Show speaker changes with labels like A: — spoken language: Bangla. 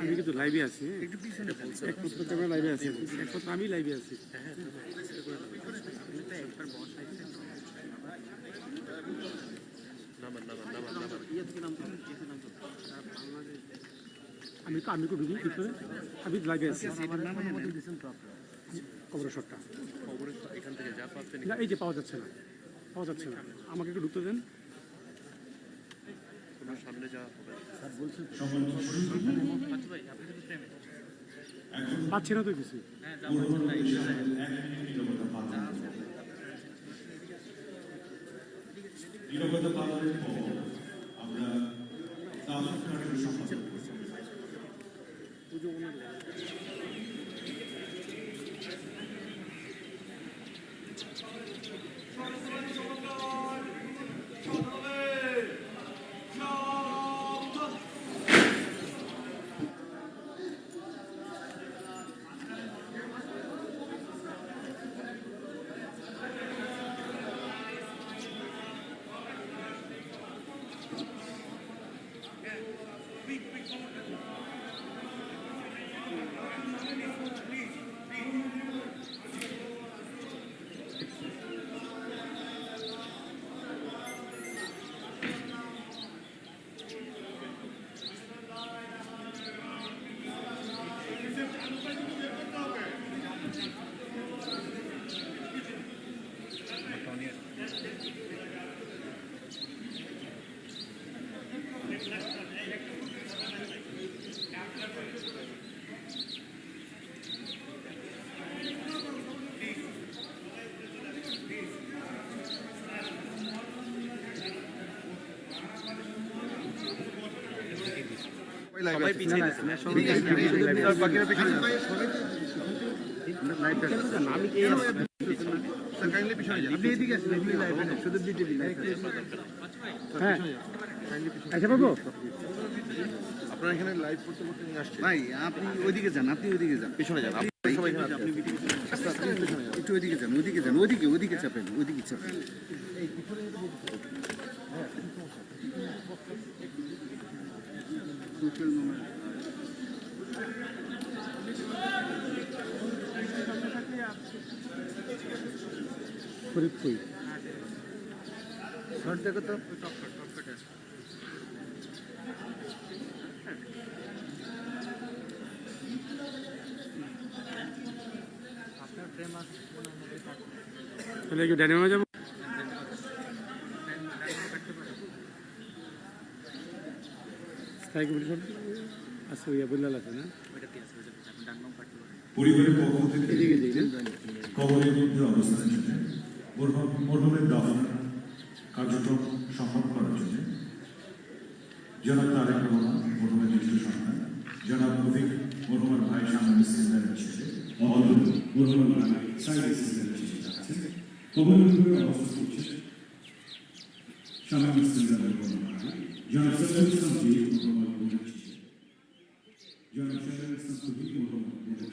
A: আমি কিন্তু লাইভে আছি। একমাত্র ক্যামেরা লাইভে আছি। একমাত্র আমি লাইভে আছি। আমি তো আমি ঢুকি ভিতরে। আমি লাইভে আছি। কবর শটটা এই যে পাওয়া যাচ্ছে না। পাওয়া যাচ্ছে না। আমাকে একটু ঢুকতে দেন।
B: ওনার সামনে যা হবে
A: পাচ্ছি না তো কিছু।
C: নিরবতা পালনের পর
B: আপনারা এখানে লাইভ করতে করতে নিয়ে আসছেন?
D: ভাই আপনি ওইদিকে যান আপনি ওইদিকে যান।
B: পিছনে যান। আপনারা সবাই এখানে
D: আপনি একটু ওইদিকে যান ওইদিকে যান ওইদিকে ওইদিকে চাপেন ওইদিকে চাপেন।
A: ফরিদপুর
D: শর্ট দেখো তো
A: তাহলে কি ডাইনামে যাবো স্থায়ী কমিটি সব আচ্ছা ইয়া বললাল আছে না
C: পরিবারের পক্ষ থেকে কবরের মধ্যে অবস্থানের জন্য মরহুম- মরহুমের দাফন কার্যক্রম সম্ভব করার জন্য। জনাব তারেক রহমান মরহুমের জ্যেষ্ঠ সন্তান। জনাব রফিক মরহুমের ভাই সামনে ছেলে অদল মরহুমের ভাই সাইড কবরের মধ্যে অবস্থান করছে সামনে জনাব ইসলাম জি মরহুমের pessoas que sorriam